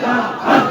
আল্লাহ